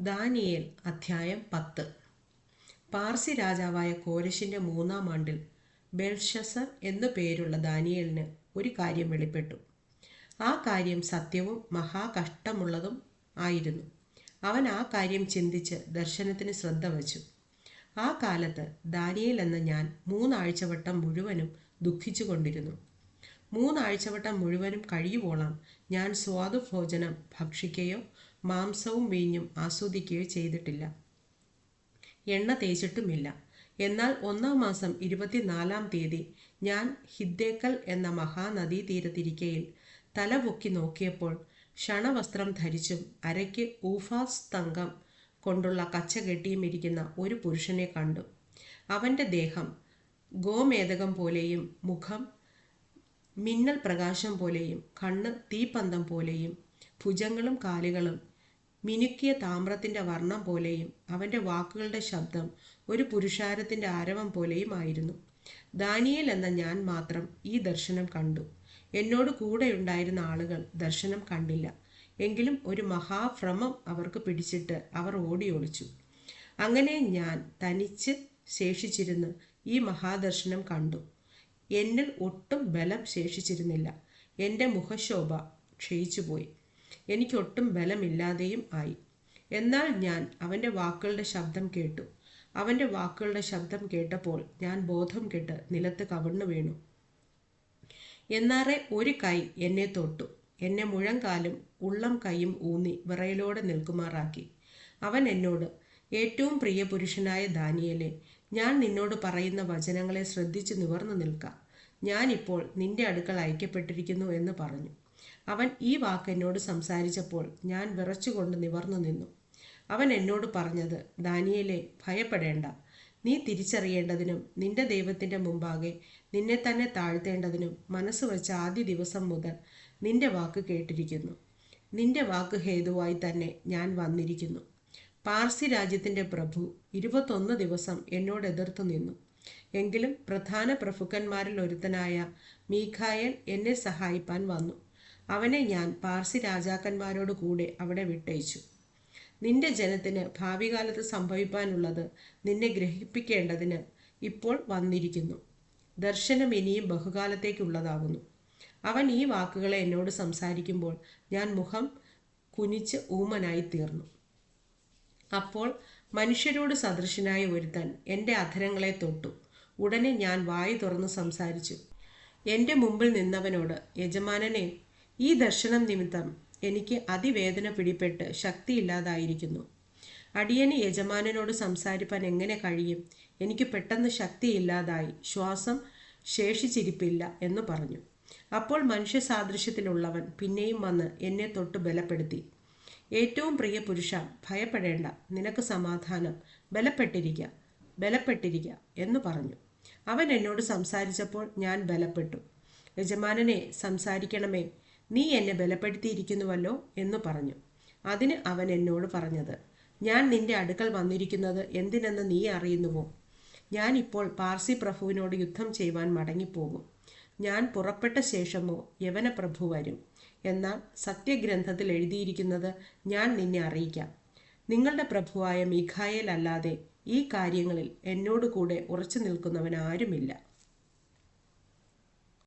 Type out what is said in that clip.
Daniel അധ്യായം പത്ത്. പാർസി രാജാവായ കോരശിന്റെ മൂന്നാം ആണ്ടിൽ ബെൽഷസർ എന്നു പേരുള്ള ദാനിയേലിന് ഒരു കാര്യം വെളിപ്പെട്ടു. ആ കാര്യം സത്യവും മഹാകഷ്ടമുള്ളതും ആയിരുന്നു. അവൻ ആ കാര്യം ചിന്തിച്ച് ദർശനത്തിന് ശ്രദ്ധ വച്ചു. ആ കാലത്ത് ദാനിയേൽ എന്ന ഞാൻ മൂന്നാഴ്ചവട്ടം മുഴുവനും ദുഃഖിച്ചുകൊണ്ടിരുന്നു. മൂന്നാഴ്ചവട്ടം മുഴുവനും കഴിയുവോളം ഞാൻ സ്വാദുഭോജനം ഭക്ഷിക്കുകയോ മാംസവും വീഞ്ഞും ആസ്വദിക്കുകയോ ചെയ്തിട്ടില്ല. എണ്ണ തേച്ചിട്ടുമില്ല. എന്നാൽ ഒന്നാം മാസം ഇരുപത്തിനാലാം തീയതി ഞാൻ ഹിദ്ദേക്കൽ എന്ന മഹാനദീ തീരത്തിരിക്കയിൽ തല പൊക്കി നോക്കിയപ്പോൾ ക്ഷണവസ്ത്രം ധരിച്ചും അരയ്ക്ക് ഊഫാസ് തങ്കം കൊണ്ടുള്ള കച്ച കെട്ടിയും ഇരിക്കുന്ന ഒരു പുരുഷനെ കണ്ടു. അവന്റെ ദേഹം ഗോമേതകം പോലെയും മുഖം മിന്നൽ പ്രകാശം പോലെയും കണ്ണ് തീപ്പന്തം പോലെയും ഭുജങ്ങളും കാലുകളും മിനുക്കിയ താമ്രത്തിന്റെ വർണം പോലെയും അവന്റെ വാക്കുകളുടെ ശബ്ദം ഒരു പുരുഷാരത്തിന്റെ ആരവം പോലെയും ആയിരുന്നു. ദാനിയേൽ എന്ന ഞാൻ മാത്രം ഈ ദർശനം കണ്ടു. എന്നോട് കൂടെയുണ്ടായിരുന്ന ആളുകൾ ദർശനം കണ്ടില്ല. എങ്കിലും ഒരു മഹാഭ്രമം അവർക്ക് പിടിച്ചിട്ട് അവർ ഓടി ഒളിച്ചു. അങ്ങനെ ഞാൻ തനിച്ച് ശേഷിച്ചിരുന്ന് ഈ മഹാദർശനം കണ്ടു. എന്നിൽ ഒട്ടും ബലം ശേഷിച്ചിരുന്നില്ല. എന്റെ മുഖശോഭ ക്ഷയിച്ചുപോയി. എനിക്കൊട്ടും ബലമില്ലാതെയും ആയി. എന്നാൽ ഞാൻ അവന്റെ വാക്കുകളുടെ ശബ്ദം കേട്ടു. അവന്റെ വാക്കുകളുടെ ശബ്ദം കേട്ടപ്പോൾ ഞാൻ ബോധം കെട്ട് നിലത്ത് കവിണ്ണു വീണു. എന്നാറെ ഒരു കൈ എന്നെ തൊട്ടു. എന്നെ മുഴങ്കാലും ഉള്ളം കൈയും ഊന്നി വിറയലോടെ നിൽക്കുമാറാക്കി. അവൻ എന്നോട് ഏറ്റവും പ്രിയ പുരുഷനായ ദാനിയലെ ഞാൻ നിന്നോട് പറയുന്ന വചനങ്ങളെ ശ്രദ്ധിച്ച് നിവർന്നു നിൽക്കാം. ഞാനിപ്പോൾ നിന്റെ അടുക്കൽ അയക്കപ്പെട്ടിരിക്കുന്നു എന്ന് പറഞ്ഞു. അവൻ ഈ വാക്ക് എന്നോട് സംസാരിച്ചപ്പോൾ ഞാൻ വിറച്ചുകൊണ്ട് നിവർന്നു നിന്നു. അവൻ എന്നോട് പറഞ്ഞത് ദാനിയലെ ഭയപ്പെടേണ്ട. നീ തിരിച്ചറിയേണ്ടതിനും നിന്റെ ദൈവത്തിന്റെ മുമ്പാകെ നിന്നെ തന്നെ താഴ്ത്തേണ്ടതിനും മനസ്സ് വെച്ച ആദ്യ ദിവസം മുതൽ നിന്റെ വാക്ക് കേട്ടിരിക്കുന്നു. നിന്റെ വാക്ക് ഹേതുവായി തന്നെ ഞാൻ വന്നിരിക്കുന്നു. പാർസി രാജ്യത്തിന്റെ പ്രഭു ഇരുപത്തൊന്ന് ദിവസം എന്നോട് എതിർത്തു നിന്നു. എങ്കിലും പ്രധാന പ്രഭുക്കന്മാരിൽ ഒരുത്തനായ മീഖായൽ എന്നെ സഹായിപ്പാൻ വന്നു. അവനെ ഞാൻ പാർസി രാജാക്കന്മാരോട് കൂടെ അവിടെ വിട്ടയച്ചു. നിന്റെ ജനത്തിന് ഭാവി കാലത്ത് സംഭവിപ്പാനുള്ളത് നിന്നെ ഗ്രഹിപ്പിക്കേണ്ടതിന് ഇപ്പോൾ വന്നിരിക്കുന്നു. ദർശനം ഇനിയും ബഹുകാലത്തേക്കുള്ളതാകുന്നു. അവൻ ഈ വാക്കുകളെ എന്നോട് സംസാരിക്കുമ്പോൾ ഞാൻ മുഖം കുനിച്ച് ഊമനായി തീർന്നു. അപ്പോൾ മനുഷ്യരോട് സദൃശനായ ഒരുത്തൻ എന്റെ അധരങ്ങളെ തൊട്ടു. ഉടനെ ഞാൻ വായി തുറന്ന് സംസാരിച്ചു. എന്റെ മുമ്പിൽ നിന്നവനോട് യജമാനനെ ഈ ദർശനം നിമിത്തം എനിക്ക് അതിവേദന പിടിപെട്ട് ശക്തിയില്ലാതായിരിക്കുന്നു. അടിയന് യജമാനനോട് സംസാരിപ്പാൻ എങ്ങനെ കഴിയും? എനിക്ക് പെട്ടെന്ന് ശക്തിയില്ലാതായി ശ്വാസം ശേഷിച്ചിരിപ്പില്ല എന്ന് പറഞ്ഞു. അപ്പോൾ മനുഷ്യ സാദൃശ്യത്തിലുള്ളവൻ പിന്നെയും വന്ന് എന്നെ തൊട്ട് ബലപ്പെടുത്തി. ഏറ്റവും പ്രിയ പുരുഷ ഭയപ്പെടേണ്ട നിനക്ക് സമാധാനം ബലപ്പെട്ടിരിക്കുക ബലപ്പെട്ടിരിക്കുക എന്ന് പറഞ്ഞു. അവൻ എന്നോട് സംസാരിച്ചപ്പോൾ ഞാൻ ബലപ്പെട്ടു. യജമാനനെ സംസാരിക്കണമേ നീ എന്നെ ബലപ്പെടുത്തിയിരിക്കുന്നുവല്ലോ എന്ന് പറഞ്ഞു. അതിന് അവൻ എന്നോട് പറഞ്ഞത് ഞാൻ നിന്റെ അടുക്കൽ വന്നിരിക്കുന്നത് എന്തിനെന്ന് നീ അറിയുന്നുവോ? ഞാൻ ഇപ്പോൾ പാർസി പ്രഭുവിനോട് യുദ്ധം ചെയ്യുവാൻ മടങ്ങിപ്പോകും. ഞാൻ പുറപ്പെട്ട ശേഷമോ യവന പ്രഭു വരും. എന്നാൽ സത്യഗ്രന്ഥത്തിൽ എഴുതിയിരിക്കുന്നത് ഞാൻ നിന്നെ അറിയിക്കാം. നിങ്ങളുടെ പ്രഭുവായ മിഖായേൽ അല്ലാതെ ഈ കാര്യങ്ങളിൽ എന്നോട് കൂടെ ഉറച്ചു നിൽക്കുന്നവൻ ആരുമില്ല